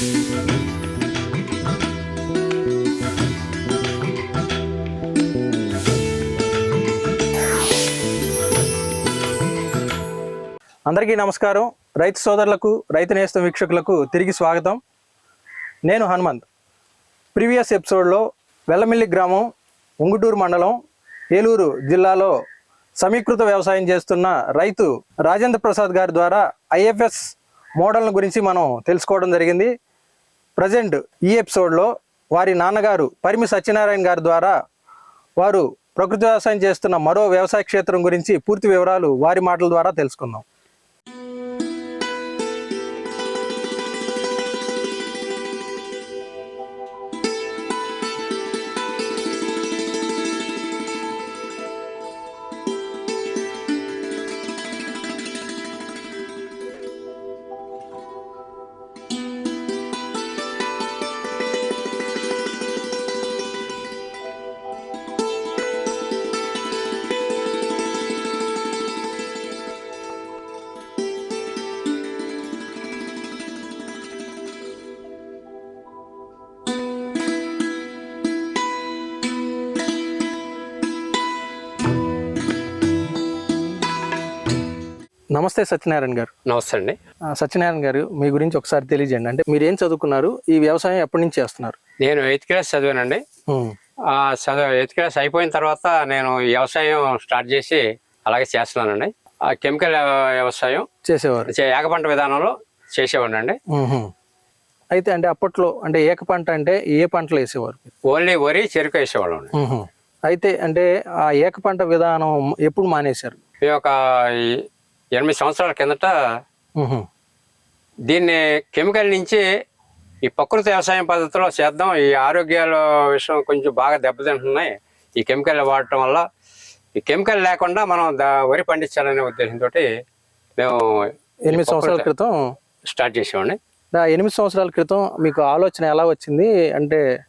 అందరికీ నమస్కారం. రైతు సోదరులకు రైతు నేస్తం వీక్షకులకు తిరిగి స్వాగతం. నేను హనుమంత్. ప్రీవియస్ ఎపిసోడ్లో వెల్లమిల్లి గ్రామం ఉంగుటూరు మండలం ఏలూరు జిల్లాలో సమీకృత వ్యవసాయం చేస్తున్న రైతు రాజేంద్ర ప్రసాద్ గారి ద్వారా ఐఎఫ్ఎస్ మోడల్ను గురించి మనం తెలుసుకోవడం జరిగింది. ప్రజెంట్ ఈ ఎపిసోడ్లో వారి నాన్నగారు పరిమి సత్యనారాయణ గారి ద్వారా వారు ప్రకృతి వ్యవసాయం చేస్తున్న మరో వ్యవసాయ క్షేత్రం గురించి పూర్తి వివరాలు వారి మాటల ద్వారా తెలుసుకుందాం. నమస్తే సత్యనారాయణ గారు. నమస్తే అండి. సత్యనారాయణ గారు మీ గురించి ఒకసారి తెలియజేయండి. అంటే మీరు ఏం చదువుకున్నారు? ఈ వ్యవసాయం ఎప్పటి నుంచి చేస్తున్నారు? నేను ఎయిత్ క్లాస్ చదివానండి. చదువు ఎయిత్ క్లాస్ అయిపోయిన తర్వాత నేను వ్యవసాయం స్టార్ట్ చేసి అలాగే చేస్తున్నానండి. ఆ కెమికల్ వ్యవసాయం చేసేవారు. ఏకపంట విధానంలో చేసేవాడిని అండి. అయితే అంటే అప్పట్లో అంటే ఏక పంట అంటే ఏ పంటలు వేసేవారు? ఓన్లీ వరి చెరుకు వేసేవాళ్ళం. అయితే అంటే ఆ ఏక పంట విధానం ఎప్పుడు మానేశారు? ఒక ఎనిమిది సంవత్సరాల కిందట. దీన్ని కెమికల్ నుంచి ఈ ప్రకృతి వ్యవసాయం పద్ధతిలో చేద్దాం. ఈ ఆరోగ్యాల విషయం కొంచెం బాగా దెబ్బతింటున్నాయి. ఈ కెమికల్ వాడటం వల్ల ఈ కెమికల్ లేకుండా మనం దా- వరి పండించాలనే ఉద్దేశంతో మేము ఎనిమిది సంవత్సరాల క్రితం స్టార్ట్ చేసామండి ఎనిమిది సంవత్సరాల క్రితం మీకు ఆలోచన ఎలా వచ్చింది? అంటే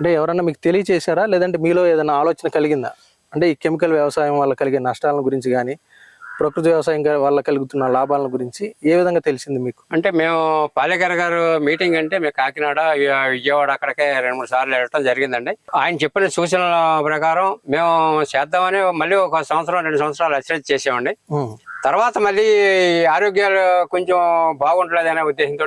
అంటే ఎవరన్నా మీకు తెలియచేశారా? లేదంటే మీలో ఏదైనా ఆలోచన కలిగిందా? అంటే ఈ కెమికల్ వ్యవసాయం వల్ల కలిగే నష్టాల గురించి కానీ ప్రకృతి వ్యవసాయం వల్ల కలుగుతున్న లాభాల గురించి ఏ విధంగా తెలిసింది మీకు? అంటే మేము పాలేకర్ గారు మీటింగ్ అంటే మేము కాకినాడ విజయవాడ అక్కడికే రెండు మూడు సార్లు వెళ్ళడం జరిగిందండి. ఆయన చెప్పిన సూచనల ప్రకారం మేము చేద్దామని మళ్ళీ ఒక సంవత్సరం రెండు సంవత్సరాలు అశ్రద్ధ చేసామండి. తర్వాత మళ్ళీ ఆరోగ్యాలు కొంచెం బాగుంటలేదు అనే ఉద్దేశంతో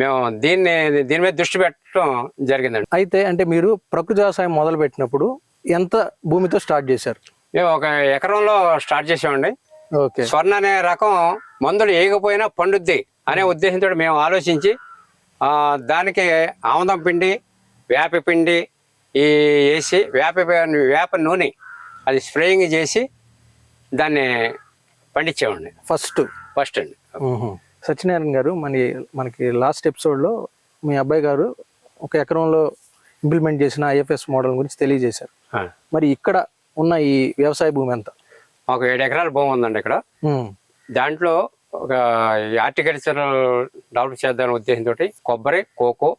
మేము దీన్ని దీని మీద దృష్టి పెట్టడం జరిగిందండి. అయితే అంటే మీరు ప్రకృతి వ్యవసాయం మొదలు పెట్టినప్పుడు ఎంత భూమితో స్టార్ట్ చేశారు? మేము ఒక ఎకరంలో స్టార్ట్ చేసామండి. స్వర్ణ అనే రకం మందులు వేయకపోయినా పండుద్ది అనే ఉద్దేశంతో మేము ఆలోచించి దానికి ఆముదం పిండి వేప పిండి ఈ వేసి వేప వేప నూనె అది స్ప్రేయింగ్ చేసి దాన్ని పండించామండి ఫస్ట్. ఫస్ట్ అండి. సత్యనారాయణ గారు మన మనకి లాస్ట్ ఎపిసోడ్లో మీ అబ్బాయి గారు ఒక ఎకరంలో ఇంప్లిమెంట్ చేసిన ఐఎఫ్ఎస్ మోడల్ గురించి తెలియజేశారు. మరి ఇక్కడ ఉన్న ఈ వ్యవసాయ భూమి ఎంత మాకు ఏడు ఎకరాల భూమి ఉందండి ఇక్కడ. దాంట్లో ఒక హార్టికల్చరల్ డెవలప్ చేద్దామనే ఉద్దేశంతో కొబ్బరి కోకో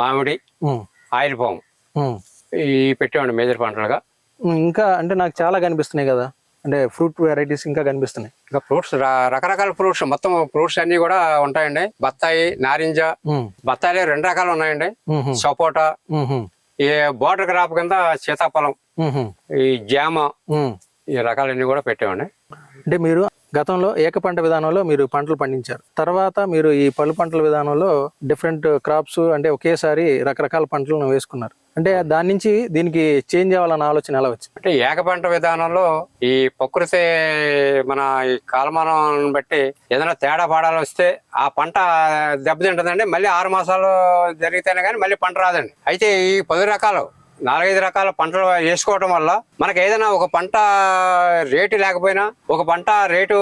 మామిడి ఆయిల్ పాము. ఈ పెట్టామండి మేజర్ పంటలుగా. ఇంకా అంటే నాకు చాలా కనిపిస్తున్నాయి కదా. అంటే ఫ్రూట్ వెరైటీస్ ఇంకా కనిపిస్తున్నాయి. ఇంకా ఫ్రూట్స్ రకరకాల ఫ్రూట్స్ మొత్తం ఫ్రూట్స్ అన్ని కూడా ఉంటాయండి. బత్తాయి నారింజ బత్తాయిలు రెండు రకాలు ఉన్నాయండి. సపోటా ఈ బోర్డర్ క్రాప్ కింద సీతాఫలం ఈ జామ. ఈ రకాలన్నీ కూడా పెట్టామండి. అంటే మీరు గతంలో ఏక పంట విధానంలో మీరు పంటలు పండించారు. తర్వాత మీరు ఈ పళ్ళు పంటల విధానంలో డిఫరెంట్ క్రాప్స్ అంటే ఒకేసారి రకరకాల పంటలను వేసుకున్నారు. అంటే దాని నుంచి దీనికి చేంజ్ అవ్వాలన్న ఆలోచన ఎలా వచ్చింది? అంటే ఏకపంట విధానంలో ఈ ప్రకృతి మన ఈ కాలమానం బట్టి ఏదైనా తేడా పాడాలు వస్తే ఆ పంట దెబ్బతింటుందండి. మళ్ళీ ఆరు మాసాలు జరిగితేనే కానీ మళ్ళీ పంట రాదండి. అయితే ఈ పది రకాలు నాలుగైదు రకాల పంటలు వేసుకోవడం వల్ల మనకి ఏదైనా ఒక పంట రేటు లేకపోయినా ఒక పంట రేటు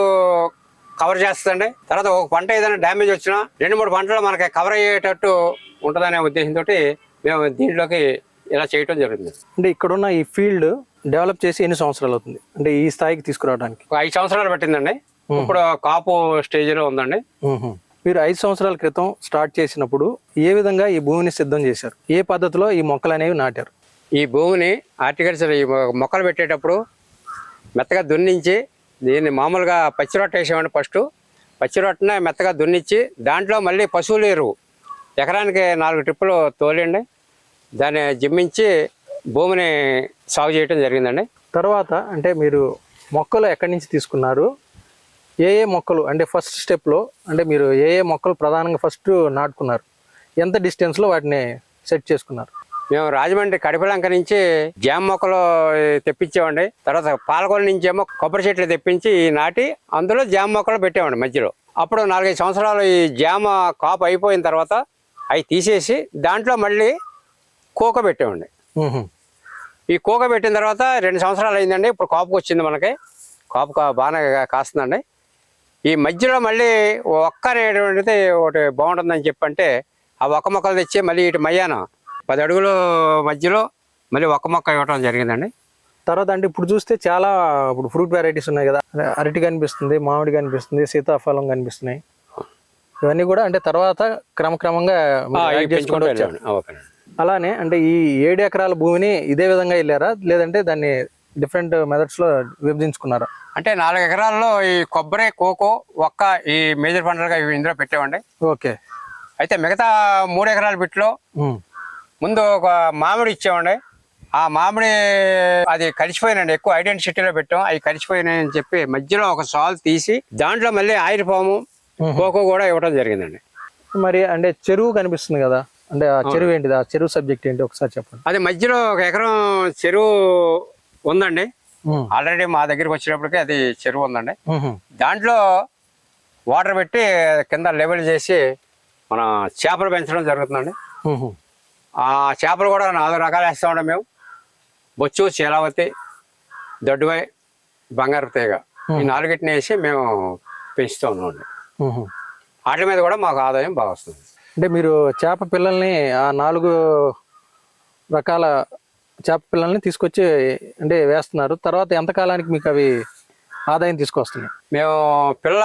కవర్ చేస్తుందండి. తర్వాత ఒక పంట ఏదైనా డ్యామేజ్ వచ్చినా రెండు మూడు పంటలు మనకి కవర్ అయ్యేటట్టు ఉంటుందనే ఉద్దేశంతో మేము దీంట్లోకి ఇలా చేయటం జరుగుతుంది. అంటే ఇక్కడున్న ఈ ఫీల్డ్ డెవలప్ చేసి ఎన్ని సంవత్సరాలు అవుతుంది? అంటే ఈ స్థాయికి తీసుకురావడానికి. ఒక ఐదు సంవత్సరాలు పట్టిందండి. ఇప్పుడు కాపు స్టేజ్లో ఉందండి. మీరు ఐదు సంవత్సరాల క్రితం స్టార్ట్ చేసినప్పుడు ఏ విధంగా ఈ భూమిని సిద్ధం చేశారు? ఏ పద్ధతిలో ఈ మొక్కలు అనేవి నాటారు? ఈ భూమిని హార్టికల్చర్ ఈ మొక్కలు పెట్టేటప్పుడు మెత్తగా దున్నించి దీన్ని మామూలుగా పచ్చి రొట్ట వేసామండి ఫస్ట్. పచ్చి రొట్టనే మెత్తగా దున్నించి దాంట్లో మళ్ళీ పశువులు ఎరువు. ఎకరానికి నాలుగు ట్రిప్పులు తోలండి దాన్ని జిమ్మించి భూమిని సాగు చేయటం జరిగిందండి. తర్వాత అంటే మీరు మొక్కలు ఎక్కడి నుంచి తీసుకున్నారు? ఏ ఏ మొక్కలు అంటే ఫస్ట్ స్టెప్లో అంటే మీరు ఏ ఏ మొక్కలు ప్రధానంగా ఫస్ట్ నాటుకున్నారు? ఎంత డిస్టెన్స్లో వాటిని సెట్ చేసుకున్నారు? మేము రాజమండ్రి కడిపలంక నుంచి జామ మొక్కలు తెప్పించామండి తర్వాత పాలకొల నుంచి ఏమో కొబ్బరి చెట్లు తెప్పించి నాటి అందులో జామ మొక్కలు పెట్టామండి మధ్యలో. అప్పుడు నాలుగైదు సంవత్సరాలు ఈ జామ కాపు అయిపోయిన తర్వాత అవి తీసేసి దాంట్లో మళ్ళీ కోక పెట్టామండి మ్హూ. ఈ కోక పెట్టిన తర్వాత రెండు సంవత్సరాలు అయిందండి. ఇప్పుడు కాపుకి వచ్చింది మనకి. కాపు బాగానే కాస్తుందండి. ఈ మధ్యలో మళ్ళీ ఒక్క అనేటువంటిది ఒకటి బాగుంటుందని చెప్పంటే ఆ ఒక్క మొక్కలు తెచ్చి మళ్ళీ ఇటు మయ్యాన పది అడుగుల మధ్యలో మళ్ళీ ఒక్క మొక్క ఇవ్వటం జరిగిందండి. తర్వాత అంటే ఇప్పుడు చూస్తే చాలా ఇప్పుడు ఫ్రూట్ వెరైటీస్ ఉన్నాయి కదా. అరటి కనిపిస్తుంది మామిడి కనిపిస్తుంది సీతాఫలం కనిపిస్తున్నాయి. ఇవన్నీ కూడా అంటే తర్వాత క్రమక్రమంగా అలానే అంటే ఈ ఏడు ఎకరాల భూమిని ఇదే విధంగా వెళ్ళారా? లేదంటే దాన్ని డిఫరెంట్ మెథడ్స్లో విభజించుకున్నారా? అంటే నాలుగు ఎకరాల్లో ఈ కొబ్బరి కోకో ఒక్క ఈ మేజర్ పంటలుగా ఇందులో పెట్టామండి. ఓకే. అయితే మిగతా మూడు ఎకరాల బిట్లో. ముందు ఒక మామిడి ఇచ్చామండి ఆ మామిడి అది కలిసిపోయినండి ఎక్కువ ఐడెంటిటీలో పెట్టాం అవి కలిసిపోయినాయని చెప్పి మధ్యలో ఒక సాల్ తీసి దాంట్లో మళ్ళీ ఆయిల్ పాము కోకో కూడా ఇవ్వడం జరిగిందండి. మరి అంటే చెరువు కనిపిస్తుంది కదా అంటే ఆ చెరువు ఏంటిది ఆ చెరువు సబ్జెక్ట్ ఏంటి ఒకసారి చెప్పండి. అది మధ్యలో ఒక ఎకరం చెరువు ఉందండి. ఆల్రెడీ మా దగ్గరికి వచ్చినప్పటికీ అది చెరువు ఉందండి. దాంట్లో వాటర్ పెట్టి కింద లెవెల్ చేసి మన చేపలు పెంచడం జరుగుతుందండి. ఆ చేపలు కూడా నాలుగు రకాలు వేస్తూ ఉంటాం మేము. బొచ్చు శీలావతి దొడ్డువై బంగారు తీగ. ఈ నాలుగిటిని వేసి మేము పెంచుతూ ఉహు. వాటి మీద కూడా మాకు ఆదాయం బాగా వస్తుంది. అంటే మీరు చేప పిల్లల్ని ఆ నాలుగు రకాల చేప పిల్లల్ని తీసుకొచ్చి అంటే వేస్తున్నారు. తర్వాత ఎంత కాలానికి మీకు అవి ఆదాయం తీసుకొస్తున్నాయి? మేము పిల్ల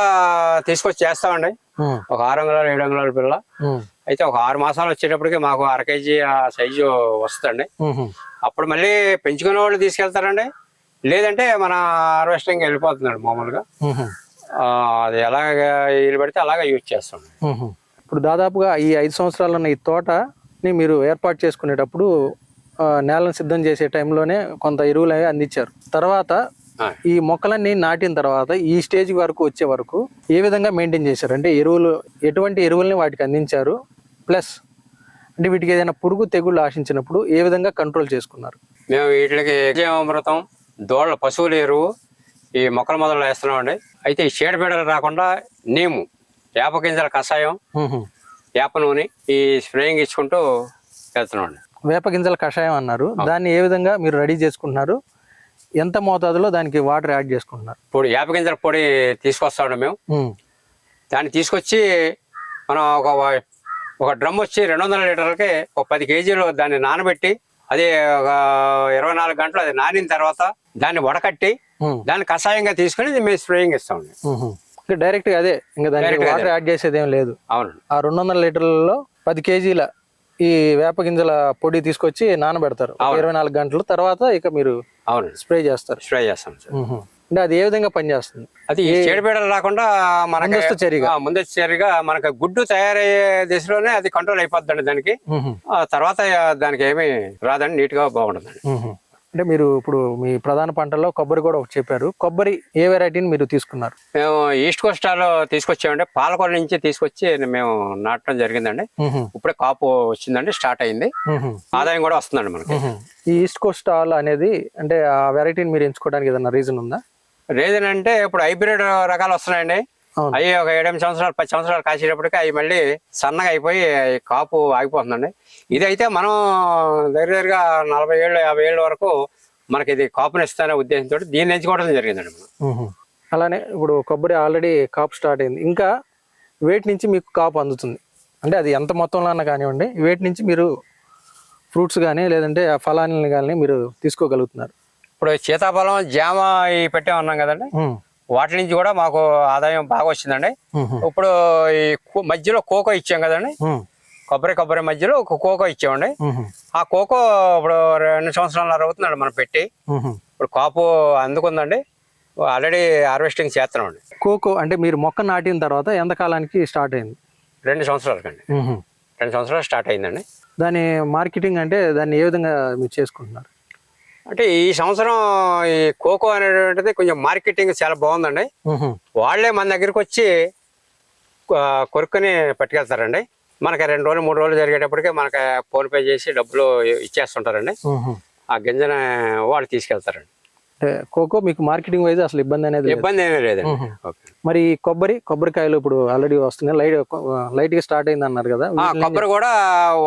తీసుకొచ్చి చేస్తామండి. ఒక ఆరు వందల ఏడు వందల పిల్ల. అయితే ఒక ఆరు మాసాలు వచ్చేటప్పటికి మాకు అర కేజీ ఆ సైజు వస్తుందండి. అప్పుడు మళ్ళీ పెంచుకునే వాళ్ళు తీసుకెళ్తారండి లేదంటే మన హార్వెస్టింగ్ వెళ్ళిపోతుందండి మామూలుగా అది ఎలాగ వీలు పడితే అలాగే యూజ్ చేస్తాం. ఇప్పుడు దాదాపుగా ఈ ఐదు సంవత్సరాలు ఉన్న ఈ తోటని మీరు ఏర్పాటు చేసుకునేటప్పుడు నేలను సిద్ధం చేసే టైంలోనే కొంత ఎరువులు అవి అందించారు తర్వాత. ఈ మొక్కలన్నీ నాటిన తర్వాత ఈ స్టేజ్ వరకు వచ్చే వరకు ఏ విధంగా మెయింటైన్ చేశారు? అంటే ఎరువులు ఎటువంటి ఎరువుల్ని వాటికి అందించారు? ప్లస్ అంటే వీటికి ఏదైనా పురుగు తెగుళ్ళు ఆశించినప్పుడు ఏ విధంగా కంట్రోల్ చేసుకున్నారు? మేము వీటికి జీవామృతం దోళ్ళ పశువుల ఎరువు ఈ మొక్కల మొదలు వేస్తున్నామండి. అయితే ఈ చీడపీడలు రాకుండా నీము వేప గింజల కషాయం. వేప నూనె ఈ స్ప్రేయింగ్ ఇచ్చుకుంటూ వెళ్తున్నామండి వేప గింజల కషాయం అన్నారు. దాన్ని ఏ విధంగా మీరు రెడీ చేసుకుంటున్నారు? ఎంత మోతాదులో దానికి వాటర్ యాడ్ చేసుకుంటున్నారు పొడి వేప గింజల పొడి తీసుకొస్తామండి మేము. దాన్ని తీసుకొచ్చి మనం ఒక ఒక డ్రమ్ వచ్చి రెండు వందల లీటర్లకి ఒక పది కేజీలు దాన్ని నానబెట్టి అది ఒక ఇరవై నాలుగు గంటలు అది నానిన తర్వాత దాన్ని వడకట్టి. దాన్ని కషాయంగా తీసుకుని మేము స్ప్రేయింగ్ ఇస్తామండి మ్మ్. ఇంకా డైరెక్ట్గా అదే ఇంకా దానికి వాటర్ యాడ్ చేసేది ఏం లేదు అవునండి ఆ రెండు వందల లీటర్లలో పది కేజీల ఈ వేప గింజల పొడి తీసుకొచ్చి నానబెడతారు ఇరవై నాలుగు గంటలు తర్వాత ఇక మీరు అవునండి స్ప్రే చేస్తారు స్ప్రే చేస్తాం సార్. అంటే అది ఏ విధంగా పనిచేస్తుంది అది చీడపీడలు రాకుండా మనకి ముందస్తు చర్యగా. ముందస్తు చర్యగా మనకి గుడ్డు తయారయ్యే దిశలోనే అది కంట్రోల్ అయిపోద్దండి దానికి. ఆ తర్వాత దానికి ఏమీ రాదండి నీట్గా బాగుంటుందండి. అంటే మీరు ఇప్పుడు మీ ప్రధాన పంటల్లో కొబ్బరి కూడా ఒకటి చెప్పారు కొబ్బరి ఏ వెరైటీని మీరు తీసుకున్నారు మేము ఈస్ట్ కోస్టాలో తీసుకొచ్చామండి పాలకొల నుంచి తీసుకొచ్చి మేము నాటడం జరిగిందండి. ఇప్పుడే కాపు వచ్చిందండి స్టార్ట్ అయింది. ఆదాయం కూడా వస్తుందండి మనకి. ఈ ఈస్ట్ కోస్ట్ ఆల్ అనేది అంటే ఆ వెరైటీని మీరు ఎంచుకోవడానికి ఏదైనా రీజన్ ఉందా రీజన్ అంటే ఇప్పుడు హైబ్రిడ్ రకాలు వస్తున్నాయండి. అవి ఒక ఏడెనిమిది సంవత్సరాలు పది సంవత్సరాలు కాసేటప్పటికి అవి మళ్ళీ సన్నగా అయిపోయి కాపు ఆగిపోతుందండి. ఇదైతే మనం దగ్గర దగ్గరగా నలభై ఏళ్ళు యాభై ఏళ్ళ వరకు మనకి ఇది కాపునిస్తానే ఉద్దేశంతో దీన్ని ఎంచుకోవడం జరిగిందండి మనం. అలానే ఇప్పుడు కొబ్బరి ఆల్రెడీ కాపు స్టార్ట్ అయింది. ఇంకా వేటి నుంచి మీకు కాపు అందుతుంది. అంటే అది ఎంత మొత్తంలో అన్నా కానివ్వండి వేటి నుంచి మీరు ఫ్రూట్స్ కానీ లేదంటే ఆ ఫలాన్ని కానీ మీరు తీసుకోగలుగుతున్నారు. ఇప్పుడు సీతాఫలం జామ పెట్టే ఉన్నాం కదండి. వాటి నుంచి కూడా మాకు ఆదాయం బాగా వచ్చిందండి. ఇప్పుడు ఈ మధ్యలో కోకో ఇచ్చాం కదండి. కొబ్బరి కొబ్బరి మధ్యలో ఒక కోకో ఇచ్చామండి. ఆ కోకో ఇప్పుడు రెండు సంవత్సరాలు అవుతుందండి మనం పెట్టి. ఇప్పుడు కాపు అందుకుందండి ఆల్రెడీ హార్వెస్టింగ్ చేస్తున్నామండి కోకో అంటే మీరు మొక్క నాటిన తర్వాత ఎంత కాలానికి స్టార్ట్ అయింది రెండు సంవత్సరాలకండి. రెండు సంవత్సరాలు స్టార్ట్ అయిందండి దాని మార్కెటింగ్ అంటే దాన్ని ఏ విధంగా మీరు చేసుకుంటున్నారు అంటే ఈ సంవత్సరం ఈ కోకో అనేటువంటిది కొంచెం మార్కెటింగ్ చాలా బాగుందండి. వాళ్ళే మన దగ్గరికి వచ్చి ఆ, కొనుక్కొని పట్టుకెళ్తారండి. మనకి రెండు రోజులు మూడు రోజులు జరిగేటప్పటికే మనకి ఫోన్ పే చేసి డబ్బులు ఇచ్చేస్తుంటారండి. ఆ గింజన వాళ్ళు తీసుకెళ్తారండి. అంటే కోకో మీకు మార్కెటింగ్ వైజ్ అసలు ఇబ్బంది అనేది. ఇబ్బంది ఏమీ లేదండి. మరి కొబ్బరి కొబ్బరికాయలు ఇప్పుడు ఆల్రెడీ వస్తున్నాయి. లైట్ లైట్గా స్టార్ట్ అయింది అన్నారు కదా కొబ్బరి కూడా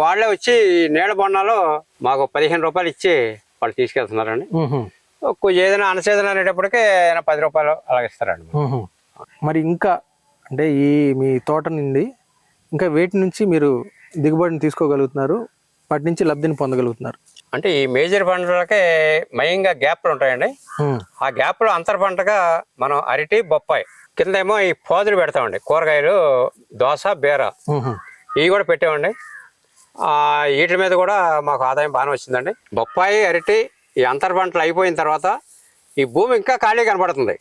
వాళ్ళే వచ్చి నీళ్ళ బొండాలో మాకు పదిహేను రూపాయలు ఇచ్చి వాళ్ళు తీసుకెళ్తున్నారండి. కొంచెం ఏదైనా అనసీజన్ అనేటప్పటికే ఏదైనా పది రూపాయలు అలా ఇస్తారండి. మరి ఇంకా అంటే ఈ మీ తోట నుండి ఇంకా వేటి నుంచి మీరు దిగుబడిని తీసుకోగలుగుతున్నారు వాటి నుంచి లబ్ధిని పొందగలుగుతున్నారు అంటే ఈ మేజర్ పంటలకే మయంగా గ్యాప్లు ఉంటాయండి. ఆ గ్యాప్లో అంతర పంటగా మనం అరటి బొప్పాయి కిందేమో ఈ పోదులు పెడతామండి కూరగాయలు దోస బీర. ఇవి కూడా పెట్టామండి వీటి మీద కూడా మాకు ఆదాయం బాగానే వచ్చిందండి బొప్పాయి అరటి ఈ అంతర పంటలు అయిపోయిన తర్వాత ఈ భూమి ఇంకా ఖాళీ కనబడుతుంది.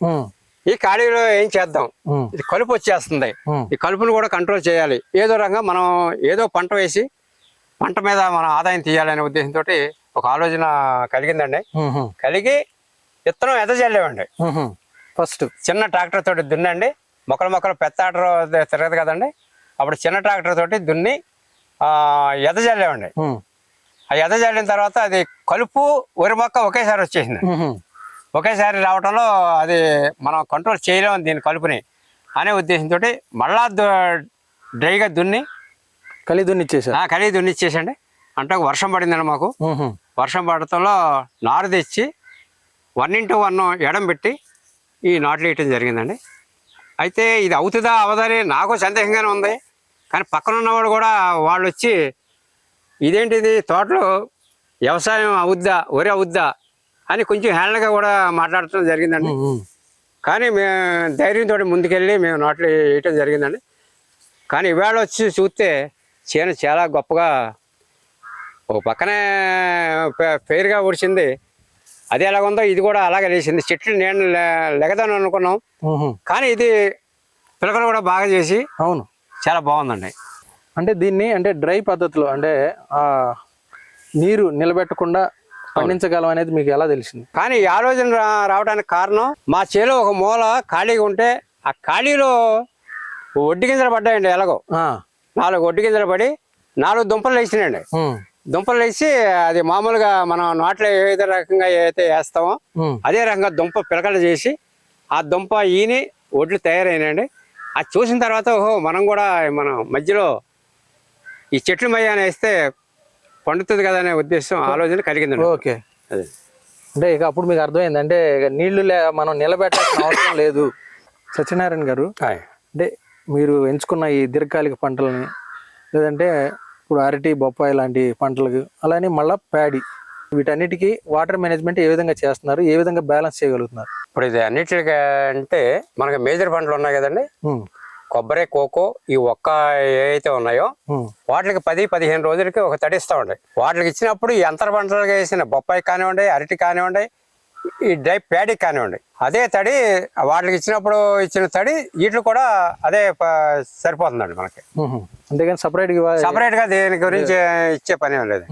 ఈ ఖాళీలో ఏం చేద్దాం. ఇది కలుపు వచ్చేస్తుంది. ఈ కలుపును కూడా కంట్రోల్ చేయాలి ఏదో రకంగా మనం ఏదో పంట వేసి పంట మీద మనం ఆదాయం తీయాలనే ఉద్దేశంతో ఒక ఆలోచన కలిగిందండి. కలిగి విత్తనం ఎదజల్లేవండి. ఫస్ట్ చిన్న ట్రాక్టర్ తోటి దున్నండి మొక్కలు మొక్కలు పెద్ద ట్రాక్టర్ తిరగదు కదండి అప్పుడు చిన్న ట్రాక్టర్ తోటి దున్ని ఆ, ఎదజల్లేవండి. మ్మ్. ఆ ఎదజల్లిన తర్వాత అది కలుపు వరి మొక్క ఒకేసారి వచ్చేసింది. ఒకేసారి రావడంలో అది మనం కంట్రోల్ చేయలేము దీని కలుపుని అనే ఉద్దేశంతో మళ్ళా డ్రైగా దున్ని కలి దున్నిచ్చేసారు. ఆ, కలిగి దున్నిచ్చేసండి. అంటే వర్షం పడిందండి మాకు. వర్షం పడటంలో నారు తెచ్చి వన్ ఇంటూ వన్ ఎడం పెట్టి ఈ నాట్లు వేయటం జరిగిందండి. అయితే ఇది అవుతుందా అవదని నాకు సందేహంగానే ఉంది. కానీ పక్కన ఉన్నవాడు కూడా వాళ్ళు వచ్చి ఇదేంటిది? తోటలో వ్యవసాయం అవుద్దా? వరి అవుద్దా? అని కొంచెం హేళనగా కూడా మాట్లాడటం జరిగిందండి. కానీ మేము ధైర్యంతో ముందుకెళ్ళి మేము నాట్లు వేయటం జరిగిందండి. కానీ ఇవాళ వచ్చి చూస్తే చేను చాలా గొప్పగా ఒక పక్కనే పే- పేరుగా ఉడిచింది అది ఎలాగుందో ఇది కూడా అలాగే లేచింది. చెట్లు నేను లెగదాను అనుకున్నాం. కానీ ఇది పిలకలు కూడా బాగా చేసి అవును. చాలా బాగుందండి అంటే దీన్ని అంటే డ్రై పద్ధతిలో అంటే నీరు నిలబెట్టకుండా పండించగలం అనేది మీకు ఎలా తెలిసింది కానీ ఈ ఆలోచన రావడానికి కారణం మా చేలో ఒక మూల ఖాళీగా ఉంటే ఆ ఖాళీలో ఒడ్డు గింజలు పడ్డాయండి ఎలాగో. నాలుగు ఒడ్డు గింజలు పడి నాలుగు దుంపలు వేసినాయండి మ్మ్. దుంపలు వేసి అది మామూలుగా మనం నాట్లో ఏ రకంగా అయితే వేస్తామో. అదే రకంగా దుంప పిలకలు చేసి ఆ దుంప ఈని ఒడ్లు తయారైనాయండి అది చూసిన తర్వాత ఓహో మనం కూడా మనం మధ్యలో ఈ చెట్లు మయ్యాన్ని వేస్తే పండుతుంది కదా అనే ఉద్దేశం ఆలోచన కలిగిందండి. ఓకే. అదే. అంటే ఇక అప్పుడు మీకు అర్థమైంది అంటే ఇక నీళ్ళు లే మనం నిలబెట్టాల్సిన అవసరం లేదు. సత్యనారాయణ గారు. అంటే మీరు ఎంచుకున్న ఈ దీర్ఘకాలిక పంటలని లేదంటే ఇప్పుడు అరటి బొప్పాయి లాంటి పంటలకు అలానే మళ్ళీ ప్యాడీ. వీటన్నిటికీ వాటర్ మేనేజ్మెంట్ ఏ విధంగా చేస్తున్నారు? ఏ విధంగా బ్యాలెన్స్ చేయగలుగుతున్నారు? ఇప్పుడు ఇది అన్నిటిగా అంటే మనకి మేజర్ పంటలు ఉన్నాయి కదండి. కొబ్బరి కోకో ఈ ఒక్క ఏవైతే ఉన్నాయో వాటికి పది పదిహేను రోజులకి ఒక తడి ఇస్తామండి వాటికి ఇచ్చినప్పుడు ఈ అంతర పంటలుగా వేసిన బొప్పాయి కానివ్వండి అరటి కానివ్వండి ఈ డ్రై ప్యాడీ కానివ్వండి అదే తడి వాటికి ఇచ్చినప్పుడు ఇచ్చిన తడి వీటికి కూడా అదే సరిపోతుందండి మనకి. అంతేగాని సపరేట్గా సపరేట్గా దేని గురించి ఇచ్చే పని లేదు.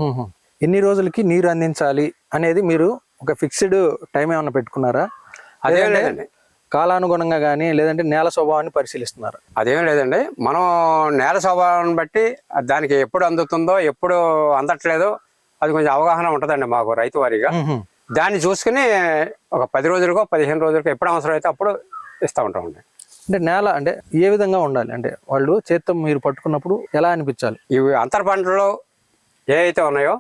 ఎన్ని రోజులకి నీరు అందించాలి అనేది మీరు ఒక ఫిక్స్డ్ టైం ఏమైనా పెట్టుకున్నారా? అదేం లేదండి. కాలానుగుణంగా కానీ లేదంటే నేల స్వభావాన్ని పరిశీలిస్తున్నారా? అదేం లేదండి. మనం నేల స్వభావాన్ని బట్టి దానికి ఎప్పుడు అందుతుందో ఎప్పుడు అందట్లేదో అది కొంచెం అవగాహన ఉంటుందండి మాకు రైతు వారీగా. దాన్ని చూసుకుని ఒక పది రోజులకో పదిహేను రోజులకో ఎప్పుడు అవసరం అయితే అప్పుడు ఇస్తూ ఉంటామండి అంటే నేల అంటే ఏ విధంగా ఉండాలి? అంటే వాళ్ళు చేత్తో మీరు పట్టుకున్నప్పుడు ఎలా అనిపించాలి? ఇవి అంతర పంటలు ఏవైతే ఉన్నాయో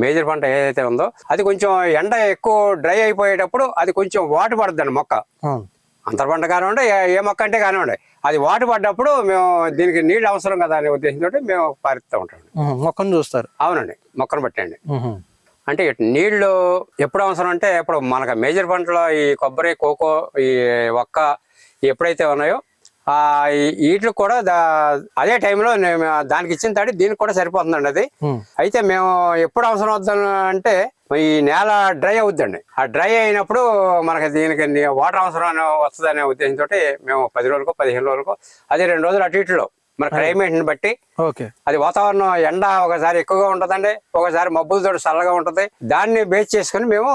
మేజర్ పంట ఏదైతే ఉందో అది కొంచెం ఎండ ఎక్కువ డ్రై అయిపోయేటప్పుడు అది కొంచెం వాటు పడుతుందండి మొక్క. అంతర పంట కానివ్వండి ఏ- మొక్క అంటే కానివ్వండి అది వాటు పడ్డప్పుడు మేము దీనికి నీళ్ళు అవసరం కదా అనే ఉద్దేశంతో మేము పారిస్తూ ఉంటాం. మొక్కను చూస్తారు అవునండి మొక్కను బట్టండి ఉహుం. అంటే నీళ్ళు ఎప్పుడు అవసరం అంటే ఇప్పుడు మనకు మేజర్ పంటలో ఈ కొబ్బరి కోకో ఈ ఒక్క ఎప్పుడైతే ఉన్నాయో వీటికి కూడా దా- అదే టైంలో నేను దానికి ఇచ్చిన తడి దీనికి కూడా సరిపోతుందండి అది. అయితే మేము ఎప్పుడు అవసరం అవుతుంది అంటే ఈ నేల డ్రై అవుద్దండి. ఆ డ్రై అయినప్పుడు మనకి దీనికి వాటర్ అవసరం అనే వస్తుంది అనే ఉద్దేశంతో మేము పది రోజులకు పదిహేను రోజులకు అదే రెండు రోజులు అటు ఇటులో మన క్లైమేట్ని బట్టి అది వాతావరణం ఎండ ఒకసారి ఎక్కువగా ఉంటుందండి. ఒకసారి మబ్బులతో చల్లగా ఉంటుంది. దాన్ని బేస్ చేసుకుని మేము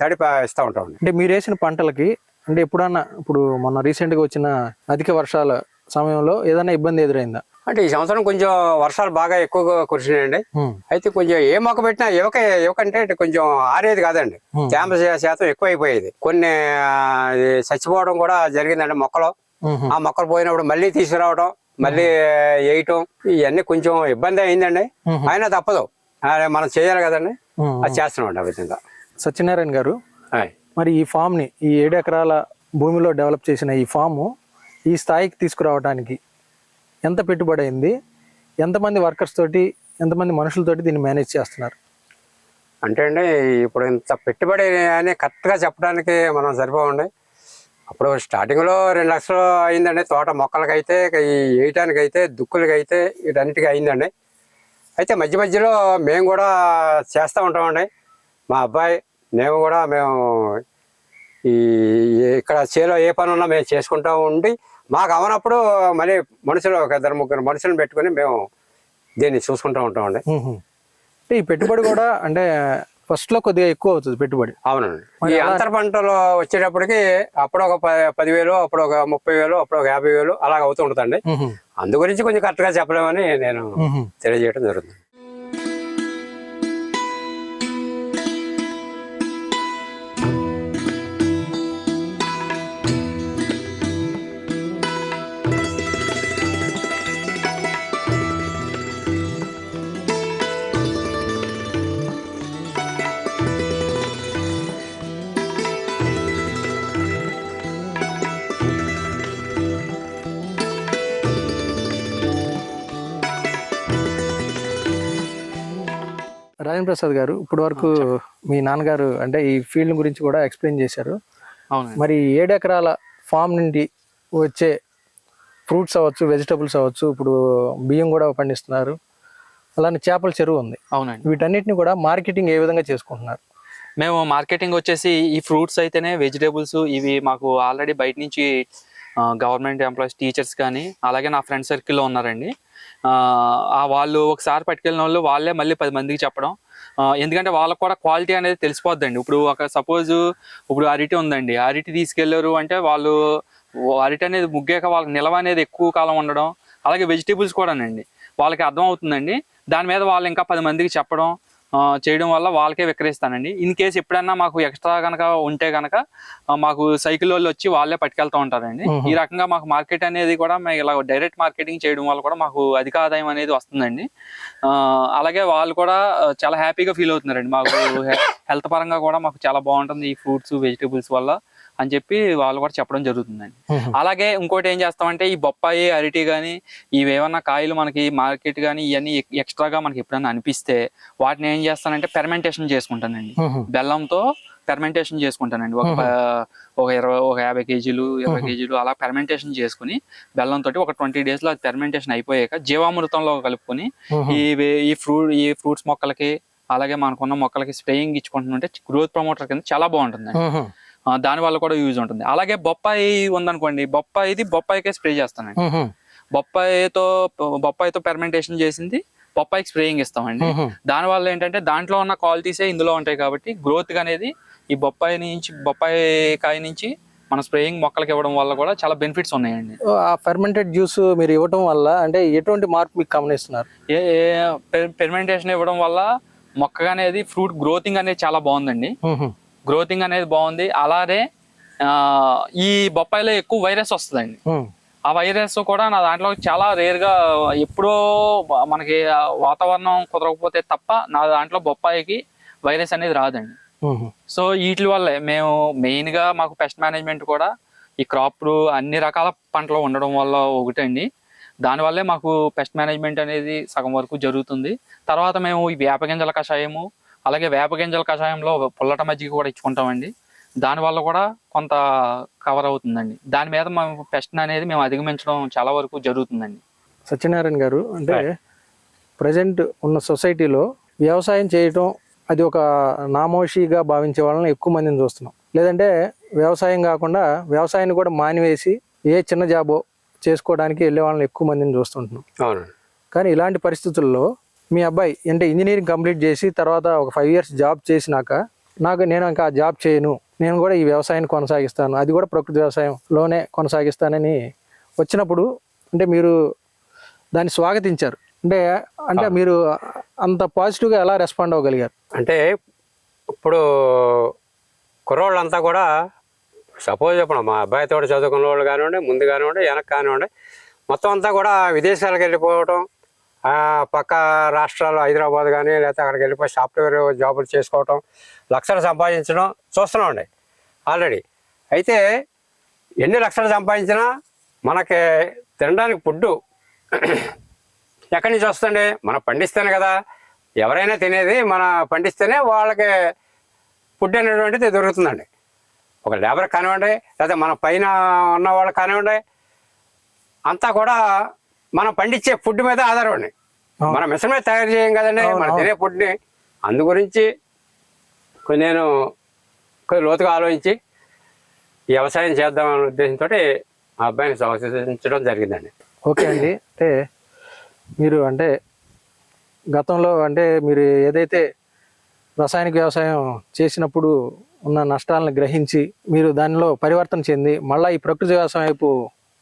తడి ఇస్తూ ఉంటామండి. అంటే మీరు వేసిన పంటలకి అంటే ఎప్పుడన్నా ఇప్పుడు మొన్న రీసెంట్గా వచ్చిన అధిక వర్షాల సమయంలో ఏదైనా ఇబ్బంది ఎదురైందా అంటే ఈ సంవత్సరం కొంచెం వర్షాలు బాగా ఎక్కువగా కురిసినాయండి. అయితే కొంచెం ఏ మొక్క పెట్టినా యువక యువకంటే ఇటు కొంచెం ఆరేది కాదండి. తేమ శాతం ఎక్కువ అయిపోయేది కొన్ని చచ్చిపోవడం కూడా జరిగిందండి మొక్కలు. ఆ మొక్కలు పోయినప్పుడు మళ్ళీ తీసుకురావడం మళ్ళీ వేయటం ఇవన్నీ కొంచెం ఇబ్బంది అయిందండి. అయినా తప్పదు మనం చేయాలి కదండి. అది చేస్తున్నాం ఆ విధంగా సత్యనారాయణ గారు. మరి ఈ ఫామ్ని ఈ ఏడు ఎకరాల భూమిలో డెవలప్ చేసిన ఈ ఫాము ఈ స్థాయికి తీసుకురావడానికి ఎంత పెట్టుబడి అయింది? ఎంతమంది వర్కర్స్ తోటి ఎంతమంది మనుషులతోటి దీన్ని మేనేజ్ చేస్తున్నారు? అంటే అండి ఇప్పుడు ఇంత పెట్టుబడి అని కరెక్ట్గా చెప్పడానికి మనం సరిపోండి అప్పుడు స్టార్టింగ్లో రెండు లక్షలు అయిందండి తోట మొక్కలకైతే ఈ వేయటానికైతే దుక్కులకైతే వీటన్నిటికీ అయిందండి. అయితే మధ్య మధ్యలో మేము కూడా చేస్తూ ఉంటామండి. మా అబ్బాయి మేము కూడా మేము ఈ ఇక్కడ చేలో ఏ పని ఉన్నా మేము చేసుకుంటూ ఉండి మాకు అవనప్పుడు మళ్ళీ మనుషులు ఒక ఇద్దరు ముగ్గురు మనుషులను పెట్టుకొని మేము దీన్ని చూసుకుంటూ ఉంటామండి. అంటే ఈ పెట్టుబడి కూడా అంటే ఫస్ట్లో కొద్దిగా ఎక్కువ అవుతుంది పెట్టుబడి అవునండి ఈ అంతర పంటలు వచ్చేటప్పటికి అప్పుడు ఒక పదివేలు అప్పుడు ఒక ముప్పై వేలు అప్పుడు ఒక యాభై వేలు అలాగ అవుతూ ఉంటుందండి. అందు గురించి కొంచెం కరెక్ట్గా చెప్పలేమని నేను. తెలియజేయడం జరుగుతుంది రాజేంద్ర ప్రసాద్ గారు ఇప్పుడు వరకు మీ నాన్నగారు అంటే ఈ ఫీల్డ్ గురించి కూడా ఎక్స్ప్లెయిన్ చేశారు. అవునండి. మరి ఏడు ఎకరాల ఫామ్ నుండి వచ్చే ఫ్రూట్స్ అవ్వచ్చు వెజిటబుల్స్ అవ్వచ్చు ఇప్పుడు బియ్యం కూడా పండిస్తున్నారు. అలానే చేపల చెరువు ఉంది. అవునండి. వీటన్నిటిని కూడా మార్కెటింగ్ ఏ విధంగా చేసుకుంటున్నారు? మేము మార్కెటింగ్ వచ్చేసి ఈ ఫ్రూట్స్ అయితేనే వెజిటేబుల్స్ ఇవి మాకు ఆల్రెడీ బయట నుంచి గవర్నమెంట్ ఎంప్లాయీస్ టీచర్స్ కానీ అలాగే నా ఫ్రెండ్ సర్కిల్లో ఉన్నారండి. వాళ్ళు ఒకసారి పట్టుకెళ్ళిన వాళ్ళు వాళ్ళే మళ్ళీ పది మందికి చెప్పడం. ఎందుకంటే వాళ్ళకు కూడా క్వాలిటీ అనేది తెలిసిపోద్దండి. ఇప్పుడు ఒక సపోజ్ ఇప్పుడు అరటి ఉందండి. అరటి తీసుకెళ్ళారు అంటే వాళ్ళు అరటి అనేది ముగ్గాక వాళ్ళకి నిల్వ అనేది ఎక్కువ కాలం ఉండడం అలాగే వెజిటేబుల్స్ కూడానండి. వాళ్ళకి అర్థం అవుతుందండి. దాని మీద వాళ్ళు ఇంకా పది మందికి చెప్పడం చేయడం వల్ల వాళ్ళకే విక్రయిస్తానండి. ఇన్ కేసు ఎప్పుడన్నా మాకు ఎక్స్ట్రా కనుక ఉంటే కనుక మాకు సైకిల్ వాళ్ళు వచ్చి వాళ్ళే పట్టుకెళ్తూ ఉంటారండి. ఈ రకంగా మాకు మార్కెట్ అనేది కూడా మేము ఇలా డైరెక్ట్ మార్కెటింగ్ చేయడం వల్ల కూడా మాకు అధిక ఆదాయం అనేది వస్తుందండి. అలాగే వాళ్ళు కూడా చాలా హ్యాపీగా ఫీల్ అవుతున్నారండి. మాకు హెల్త్ పరంగా కూడా మాకు చాలా బాగుంటుంది ఈ ఫ్రూట్స్ వెజిటేబుల్స్ వల్ల. అని చెప్పి వాళ్ళు కూడా చెప్పడం జరుగుతుందండి. అలాగే ఇంకోటి ఏం చేస్తామంటే ఈ బొప్పాయి అరటి కానీ ఇవి ఏమన్నా కాయలు మనకి మార్కెట్ కానీ ఇవన్నీ ఎక్స్ట్రాగా మనకి ఎప్పుడైనా అనిపిస్తే వాటిని ఏం చేస్తానంటే పెర్మెంటేషన్ చేసుకుంటానండి. బెల్లంతో పెర్మెంటేషన్ చేసుకుంటానండి. ఒక ఒక ఇరవై ఒక యాభై కేజీలు ఇరవై కేజీలు అలా పెర్మెంటేషన్ చేసుకుని బెల్లంతో ఒక ట్వంటీ డేస్లో అది పెర్మెంటేషన్ అయిపోయాక జీవామృతంలో కలుపుకొని ఈ ఈ ఫ్రూట్ ఈ ఫ్రూట్స్ మొక్కలకి అలాగే మనకున్న మొక్కలకి స్ప్రేయింగ్ ఇచ్చుకుంటుంటే గ్రోత్ ప్రమోటర్ కింద చాలా బాగుంటుంది దాని వల్ల కూడా యూజ్ ఉంటుంది. అలాగే బొప్పాయి ఉందనుకోండి బొప్పాయిది బొప్పాయికే స్ప్రే చేస్తానండి. బొప్పాయితో బొప్పాయితో పెర్మెంటేషన్ చేసింది బొప్పాయికి స్ప్రేయింగ్ ఇస్తామండి. దాని వల్ల ఏంటంటే దాంట్లో ఉన్న క్వాలిటీసే ఇందులో ఉంటాయి కాబట్టి గ్రోత్ అనేది ఈ బొప్పాయి నుంచి బొప్పాయి కాయ నుంచి మన స్ప్రేయింగ్ మొక్కలకి ఇవ్వడం వల్ల కూడా చాలా బెనిఫిట్స్ ఉన్నాయండి. ఆ ఫెర్మెంటెడ్ జ్యూస్ మీరు ఇవ్వటం వల్ల అంటే ఎటువంటి మార్పు మీకు గమనిస్తున్నారు? ఏ పెర్మెంటేషన్ ఇవ్వడం వల్ల మొక్క అనేది ఫ్రూట్ గ్రోతింగ్ అనేది చాలా బాగుందండి. గ్రోతింగ్ అనేది బాగుంది. అలానే ఆ, ఈ బొప్పాయిలో ఎక్కువ వైరస్ వస్తుందండి. ఆ వైరస్ కూడా నా దాంట్లో చాలా రేర్గా ఎప్పుడో మనకి వాతావరణం కుదరకపోతే తప్ప నా దాంట్లో బొప్పాయికి వైరస్ అనేది రాదండి. సో వీటి వల్లే మేము మెయిన్గా మాకు పెస్ట్ మేనేజ్మెంట్ కూడా ఈ క్రాప్ అన్ని రకాల పంటలు ఉండడం వల్ల ఒకటండి. దానివల్లే మాకు పెస్ట్ మేనేజ్మెంట్ అనేది సగం వరకు జరుగుతుంది. తర్వాత మేము ఈ వేప గింజల కషాయము అలాగే వేప గింజల కషాయంలో పుల్లట మజ్జిగ కూడా ఇచ్చుకుంటామండి. దానివల్ల కూడా కొంత కవర్ అవుతుందండి. దాని మీద మేము పెస్ట్ అనేది మేము అధిగమించడం చాలా వరకు జరుగుతుందండి. సత్యనారాయణ గారు అంటే ప్రజెంట్ ఉన్న సొసైటీలో వ్యవసాయం చేయటం అది ఒక నామోషిగా భావించే వాళ్ళని ఎక్కువ మందిని చూస్తున్నాం. లేదంటే వ్యవసాయం కాకుండా వ్యవసాయాన్ని కూడా మానివేసి ఏ చిన్న జాబో చేసుకోవడానికి వెళ్ళే వాళ్ళని ఎక్కువ మందిని చూస్తుంటున్నాం. అవునండి. కానీ ఇలాంటి పరిస్థితుల్లో మీ అబ్బాయి అంటే ఇంజనీరింగ్ కంప్లీట్ చేసి తర్వాత ఒక ఫైవ్ ఇయర్స్ జాబ్ చేసినాక నాకు నేను ఇంకా ఆ జాబ్ చేయను. నేను కూడా ఈ వ్యవసాయాన్ని కొనసాగిస్తాను. అది కూడా ప్రకృతి వ్యవసాయంలోనే కొనసాగిస్తానని వచ్చినప్పుడు అంటే మీరు దాన్ని స్వాగతించారు. అంటే అంటే మీరు అంత పాజిటివ్గా ఎలా రెస్పాండ్ అవ్వగలిగారు? అంటే ఇప్పుడు కుర్రోళ్ళంతా కూడా సపోజ్ ఇప్పుడు మా అబ్బాయితో చదువుకున్న వాళ్ళు కానివ్వండి ముందు కానివ్వండి వెనక్కి కానివ్వండి మొత్తం అంతా కూడా విదేశాలకు వెళ్ళిపోవటం పక్క రాష్ట్రాలు హైదరాబాద్ కానీ లేకపోతే అక్కడికి వెళ్ళిపోయి సాఫ్ట్వేర్ జాబులు చేసుకోవటం లక్షలు సంపాదించడం చూస్తున్నామండి ఆల్రెడీ. అయితే ఎన్ని లక్షలు సంపాదించినా మనకి తినడానికి ఫుడ్డు ఎక్కడి నుంచి వస్తుంది మనం పండిస్తేనే కదా. ఎవరైనా తినేది మన పండిస్తేనే వాళ్ళకి ఫుడ్ అనేటువంటిది దొరుకుతుందండి. ఒక లేబర్ కానివ్వండి లేదా మన పైన ఉన్న వాళ్ళు కానివ్వండి అంతా కూడా మనం పండించే ఫుడ్ మీద ఆధారపడి. మనం మిషన్ మీద తయారు చేయం కదండి మనం. తినే ఫుడ్ని అందు గురించి నేను కొంచెం లోతుగా ఆలోచించి వ్యవసాయం చేద్దామనే ఉద్దేశంతో మా అబ్బాయిని సంవత్సరించడం జరిగిందండి ఓకే అండి అంటే మీరు అంటే గతంలో అంటే మీరు ఏదైతే రసాయనిక వ్యవసాయం చేసినప్పుడు ఉన్న నష్టాలను గ్రహించి మీరు దానిలో పరివర్తన చెంది మళ్ళీ ఈ ప్రకృతి వ్యవసాయం వైపు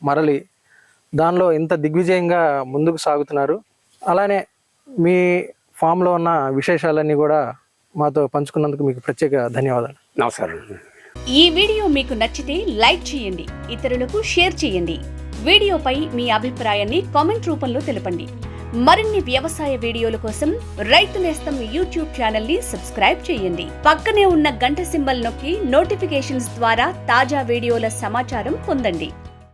మరలి దానిలో ఇంత దిగ్విజయంగా ముందుకు సాగుతున్నారు. అలానే మీ ఫామ్లో ఉన్న విశేషాలన్నీ కూడా మాతో పంచుకున్నందుకు మీకు ప్రత్యేక ధన్యవాదాలు. నమస్కారం. ఈ వీడియో మీకు నచ్చితే లైక్ చేయండి ఇతరులకు షేర్ చేయండి. వీడియోపై మీ అభిప్రాయాన్ని కామెంట్ రూపంలో తెలపండి. మరిన్ని వ్యవసాయ వీడియోల కోసం రైతు నేస్తం యూట్యూబ్ ఛానల్ని సబ్స్క్రైబ్ చేయండి. పక్కనే ఉన్న గంట సింబల్ నొక్కి నోటిఫికేషన్స్ ద్వారా తాజా వీడియోల సమాచారం పొందండి.